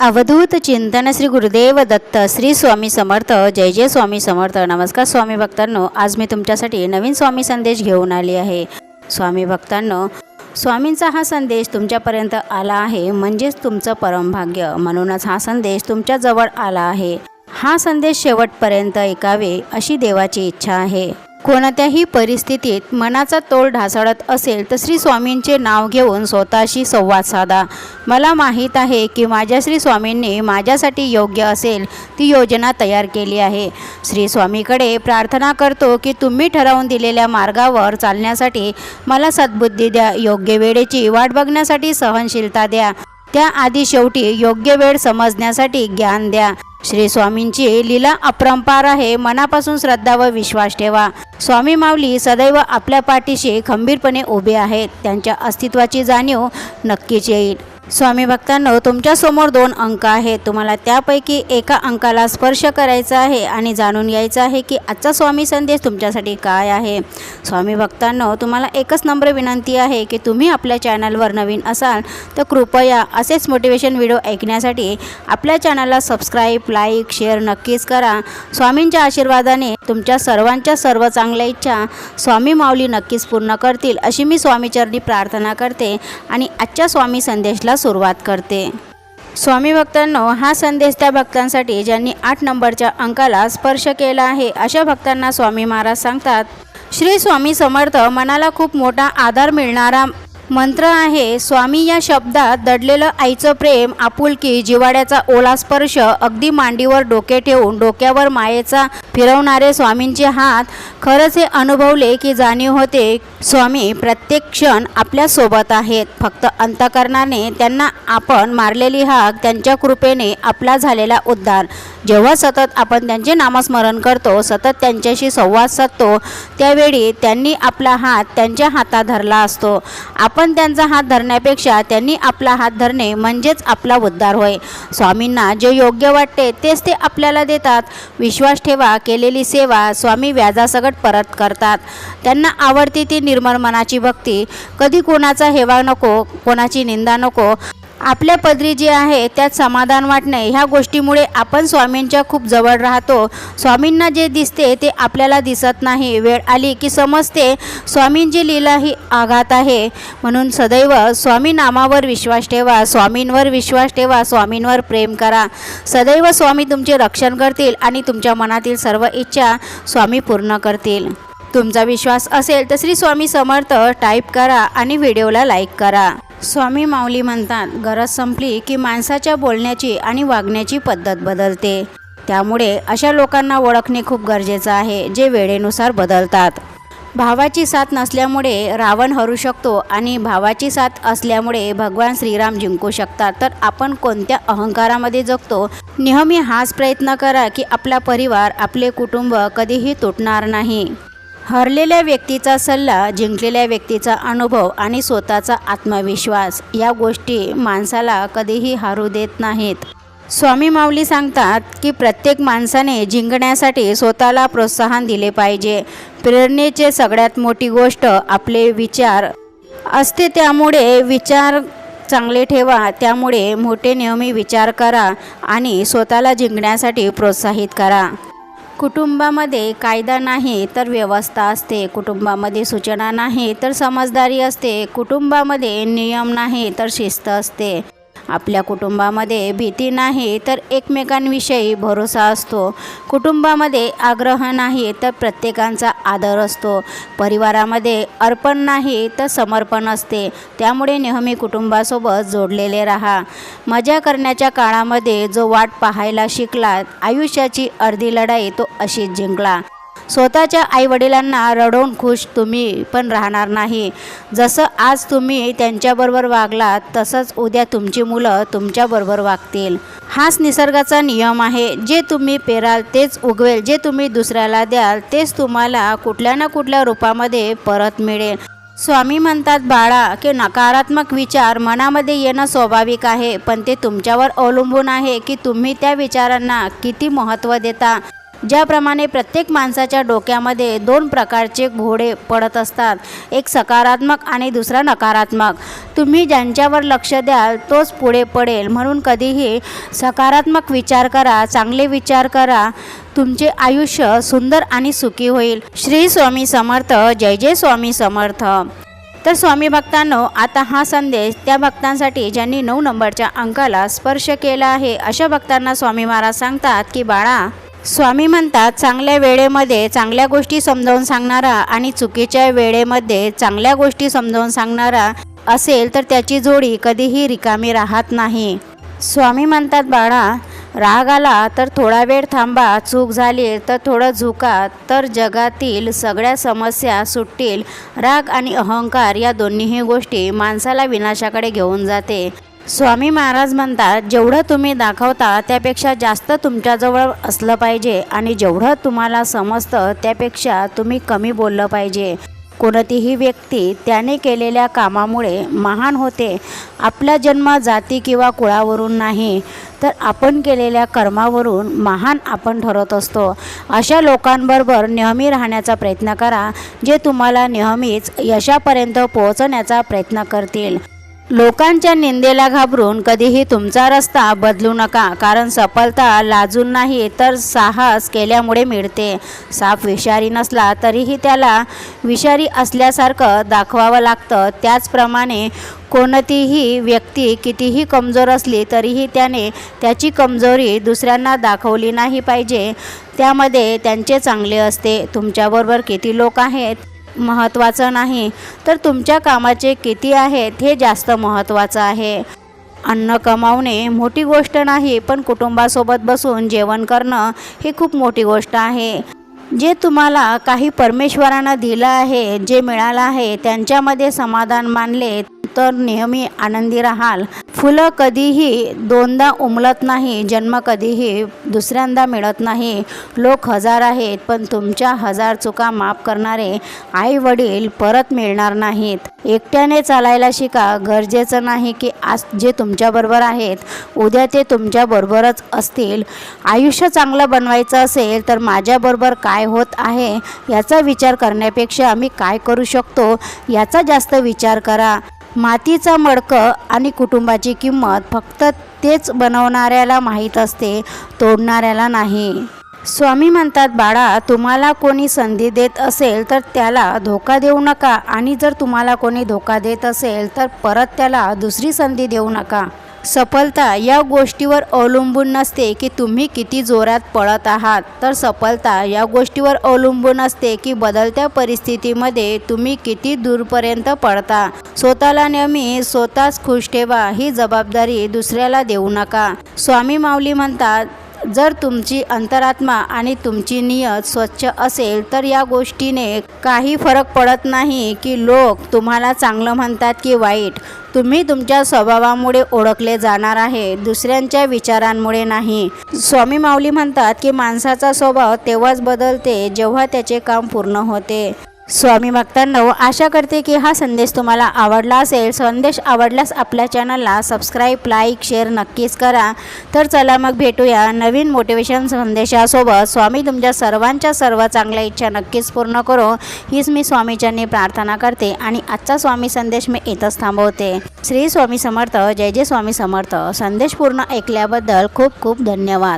अवधूत चिंतन श्री गुरुदेव दत्त श्री स्वामी समर्थ जय जय स्वामी समर्थ. नमस्कार स्वामी भक्तांनो आज मी तुमच्यासाठी नवीन स्वामी संदेश घेऊन आली आहे. स्वामी भक्तांनो स्वामींचा हा संदेश तुमच्यापर्यंत आला आहे म्हणजेच तुमचं परमभाग्य म्हणूनच हा संदेश तुमच्याजवळ आला आहे. हा संदेश शेवटपर्यंत ऐकावे अशी देवाची इच्छा आहे. कोणत्याही परिस्थितीत मनाचा तोल ढासळत असेल तर श्री स्वामींचे नाव घेऊन स्वतःशी संवाद साधा. मला माहीत आहे की माझ्या श्री स्वामींनी माझ्यासाठी योग्य असेल ती योजना तयार केली आहे. श्री स्वामीकडे प्रार्थना करतो की तुम्ही ठरवून दिलेल्या मार्गावर चालण्यासाठी मला सद्बुद्धी द्या योग्य वेळेची वाट बघण्यासाठी सहनशीलता द्या. त्याआधी शेवटी योग्य वेळ समजण्यासाठी ज्ञान द्या. श्री स्वामींची लीला अपरंपार आहे. मनापासून श्रद्धा व विश्वास ठेवा. स्वामी माऊली सदैव आपल्या पाठीशी खंबीरपणे उभे आहेत. त्यांच्या अस्तित्वाची जाणीव नक्कीच येईल. स्वामी भक्तांनो तुमच्यासमोर दोन अंक आहेत. तुम्हाला त्यापैकी एका अंकाला स्पर्श करायचा आहे आणि जाणून घ्यायचं आहे की आजचा स्वामी संदेश तुमच्यासाठी काय आहे. स्वामी भक्तांनो तुम्हाला एकच नम्र विनंती आहे की तुम्ही आपल्या चॅनलवर नवीन असाल तर कृपया असेच मोटिवेशन व्हिडिओ ऐकण्यासाठी आपल्या चॅनलला सबस्क्राईब लाईक शेअर नक्कीच करा. स्वामींच्या आशीर्वादाने तुमच्या सर्वांच्या सर्व चांगल्या इच्छा स्वामी माऊली नक्कीच पूर्ण करतील अशी मी स्वामीचरणी प्रार्थना करते. आणि आजच्या स्वामी संदेशला सुरुवात करते. स्वामी भक्तांनो हा संदेश त्या भक्तांसाठी ज्यांनी आठ नंबरच्या अंकाला स्पर्श केला आहे अशा भक्तांना स्वामी महाराज सांगतात श्री स्वामी समर्थ मनाला खूप मोठा आधार मिळणारा मंत्र आहे स्वामी या शब्दात दडलेलं आईचं प्रेम आपुलकी जिवाड्याचा ओला स्पर्श अगदी मांडीवर डोके ठेवून डोक्यावर मायेचा फिरवणारे स्वामींचे हात खरंच हे अनुभवले की जाणीव होते स्वामी प्रत्येक क्षण आपल्यासोबत आहेत. फक्त अंतकरणाने त्यांना आपण मारलेली हाक त्यांच्या कृपेने आपला झालेला उद्धार. जेव्हा सतत आपण त्यांचे नामस्मरण करतो सतत त्यांच्याशी संवाद साधतो त्यावेळी त्यांनी आपला हात त्यांच्या हातात धरला असतो. आपण त्यांचा हात धरण्यापेक्षा त्यांनी आपला हात धरणे म्हणजेच आपला उद्धार होय. स्वामींना जे योग्य वाटते तेच ते आपल्याला देतात. विश्वास ठेवा केलेली सेवा स्वामी व्याजासकट परत करतात. त्यांना आवडती ती निर्मळ मनाची भक्ती. कधी कोणाचा हेवा नको कोणाची निंदा नको आपल्या पदरी जे आहे त्यात समाधान वाटणे ह्या गोष्टीमुळे आपण स्वामींच्या खूप जवळ राहतो. स्वामींना जे दिसते ते आपल्याला दिसत नाही. वेळ आली की समजते स्वामींची लीला ही आघात आहे. म्हणून सदैव स्वामी नामावर विश्वास ठेवा स्वामींवर विश्वास ठेवा स्वामींवर प्रेम करा. सदैव स्वामी तुमचे रक्षण करतील आणि तुमच्या मनातील सर्व इच्छा स्वामी पूर्ण करतील. तुमचा विश्वास असेल तर श्री स्वामी समर्थ टाईप करा आणि व्हिडिओला लाईक करा. स्वामी माऊली म्हणतात गरज संपली की माणसाच्या बोलण्याची आणि वागण्याची पद्धत बदलते. त्यामुळे अशा लोकांना ओळखणे खूप गरजेचं आहे जे वेळेनुसार बदलतात. भावाची साथ नसल्यामुळे रावण हरू शकतो आणि भावाची साथ असल्यामुळे भगवान श्रीराम जिंकू शकतात. तर आपण कोणत्या अहंकारामध्ये जगतो? नेहमी हाच प्रयत्न करा की आपला परिवार आपले कुटुंब कधीही तुटणार नाही. हरलेल्या व्यक्तीचा सल्ला जिंकलेल्या व्यक्तीचा अनुभव आणि स्वतःचा आत्मविश्वास या गोष्टी माणसाला कधीही हारू देत नाहीत. स्वामी माऊली सांगतात की प्रत्येक माणसाने जिंकण्यासाठी स्वतःला प्रोत्साहन दिले पाहिजे. प्रेरणेचे सगळ्यात मोठी गोष्ट आपले विचार असते त्यामुळे विचार चांगले ठेवा त्यामुळे मोठे नेहमी विचार करा आणि स्वतःला जिंकण्यासाठी प्रोत्साहित करा. कुटुंबामध्ये कायदा नाही तर व्यवस्था असते. कुटुंबामध्ये सूचना नाही तर समजदारी असते. कुटुंबामध्ये नियम नाही तर शिस्त असते. आपल्या कुटुंबामध्ये भीती नाही तर एकमेकांविषयी भरोसा असतो. कुटुंबामध्ये आग्रह नाही तर प्रत्येकांचा आदर असतो. परिवारामध्ये अर्पण नाही तर समर्पण असते. त्यामुळे नेहमी कुटुंबासोबत जोडलेले राहा. मजा करण्याच्या काळामध्ये जो वाट पाहायला शिकला आयुष्याची अर्धी लढाई तो अशीच जिंकला. स्वतःच्या आईवडिलांना रडवून खुश तुम्ही पण राहणार नाही. जसं आज तुम्ही त्यांच्याबरोबर वागलात तसंच उद्या तुमची मुलं तुमच्याबरोबर वागतील. हाच निसर्गाचा नियम आहे. जे तुम्ही पेराल तेच उगवेल. जे तुम्ही दुसऱ्याला द्याल तेच तुम्हाला कुठल्या ना कुठल्या रूपामध्ये परत मिळेल. स्वामी म्हणतात बाळा की नकारात्मक विचार मनामध्ये येणं स्वाभाविक आहे पण ते तुमच्यावर अवलंबून आहे की तुम्ही त्या विचारांना किती महत्त्व देता. ज्याप्रमाणे प्रत्येक माणसाच्या डोक्यामध्ये दोन प्रकारचे घोडे पडत असतात. एक सकारात्मक आणि दुसरा नकारात्मक. तुम्ही ज्यांच्यावर लक्ष द्याल तोच पुढे पडेल. म्हणून कधीही सकारात्मक विचार करा चांगले विचार करा. तुमचे आयुष्य सुंदर आणि सुखी होईल. श्री स्वामी समर्थ जय जय स्वामी समर्थ. तर स्वामी भक्तांनो आता हा संदेश त्या भक्तांसाठी ज्यांनी नऊ नंबरच्या अंकाला स्पर्श केला आहे अशा भक्तांना स्वामी महाराज सांगतात की बाळा स्वामी म्हणतात चांगल्या वेळेमध्ये चांगल्या गोष्टी समजावून सांगणारा आणि चुकीच्या वेळेमध्ये चांगल्या गोष्टी समजावून सांगणारा असेल तर त्याची जोडी कधीही रिकामी राहत नाही. स्वामी म्हणतात बाळा राग आला तर थोडा वेळ थांबा चूक झाली तर थोडं झुका तर जगातील सगळ्या समस्या सुटतील. राग आणि अहंकार या दोन्हीही गोष्टी माणसाला विनाशाकडे घेऊन जाते. स्वामी महाराज म्हणतात जेवढं तुम्ही दाखवता त्यापेक्षा जास्त तुमच्याजवळ असलं पाहिजे आणि जेवढं तुम्हाला समजतं त्यापेक्षा तुम्ही कमी बोललं पाहिजे. कोणतीही व्यक्ती त्याने केलेल्या कामामुळे महान होते. आपला जन्म जाती किंवा कुळावरून नाही तर आपण केलेल्या कर्मावरून महान आपण ठरत असतो. अशा लोकांबरोबर नेहमी राहण्याचा प्रयत्न करा जे तुम्हाला नेहमीच यशापर्यंत पोहोचण्याचा प्रयत्न करतील. लोकांच्या निंदेला घाबरून कधीही तुमचा रस्ता बदलू नका कारण सफलता लाजून नाही तर साहस केल्यामुळे मिळते. साप विषारी नसला तरीही त्याला विषारी असल्यासारखं दाखवावं लागतं. त्याचप्रमाणे कोणतीही व्यक्ती कितीही कमजोर असली तरीही त्याने त्याची कमजोरी दुसऱ्यांना दाखवली नाही पाहिजे. त्यामध्ये त्यांचे चांगले असते. तुमच्याबरोबर किती लोक आहेत? महत्त्वाचं नाही. तर तुमच्या कामाचे किती आहेत हे जास्त महत्त्वाचं आहे. अन्न कमावणे मोठी गोष्ट नाही पण कुटुंबासोबत बसून जेवण करणं ही खूप मोठी गोष्ट आहे. जे तुम्हाला काही परमेश्वरानं दिलं आहे जे मिळालं आहे त्यांच्यामध्ये समाधान मानले तर नेहमी आनंदी राहाल. फुलं कधीही दोनदा उमलत नाही जन्म कधीही दुसऱ्यांदा मिळत नाही. लोक हजार आहेत पण तुमच्या हजार चुका माफ करणारे आई वडील परत मिळणार नाहीत. एकट्याने चालायला शिका गरजेचं नाही की आज जे तुमच्याबरोबर आहेत उद्या ते तुमच्याबरोबरच असतील. आयुष्य चांगलं बनवायचं असेल तर माझ्याबरोबर काय होत आहे याचा विचार करण्यापेक्षा मी काय करू शकतो याचा जास्त विचार करा. मातीचा मडकं आणि कुटुंबाची किंमत फक्त तेच बनवणाऱ्याला माहीत असते तोडणाऱ्याला नाही. स्वामी म्हणतात बाळा तुम्हाला कोणी संधी देत असेल तर त्याला धोका देऊ नका आणि जर तुम्हाला कोणी धोका देत असेल तर परत त्याला दुसरी संधी देऊ नका. सफलता या गोष्टीवर अवलंबून नसते की तुम्ही किती जोरात पळत आहात. तर सफलता या गोष्टीवर अवलंबून असते की बदलत्या परिस्थितीमध्ये तुम्ही किती दूरपर्यंत पळता. स्वतःला नेहमी स्वतःच खुश ठेवा ही जबाबदारी दुसऱ्याला देऊ नका. स्वामी माऊली म्हणतात जर तुमची अंतरात्मा आणि तुमची नियत स्वच्छ असेल तर या गोष्टीने काही फरक पडत नाही की लोक तुम्हाला चांगलं म्हणतात की वाईट. तुम्ही तुमच्या स्वभावामुळे ओळखले जाणार आहे दुसऱ्यांच्या विचारांमुळे नाही. स्वामी माऊली म्हणतात की माणसाचा स्वभाव तेव्हाच बदलते जेव्हा त्याचे काम पूर्ण होते. स्वामी भक्तांनो आशा करते की हा संदेश तुम्हाला आवडला असेल. संदेश आवडल्यास आपल्या चॅनलला सबस्क्राईब लाईक शेअर नक्कीच करा. तर चला मग भेटूया नवीन मोटिवेशन संदेशासोबत. स्वामी तुमच्या सर्वांच्या सर्व चांगल्या इच्छा नक्कीच पूर्ण करो. हीच मी स्वामीच्यांनी प्रार्थना करते आणि आजचा स्वामी संदेश मी इथंच थांबवते. श्री स्वामी समर्थ जय जय स्वामी समर्थ. संदेश पूर्ण ऐकल्याबद्दल खूप खूप धन्यवाद.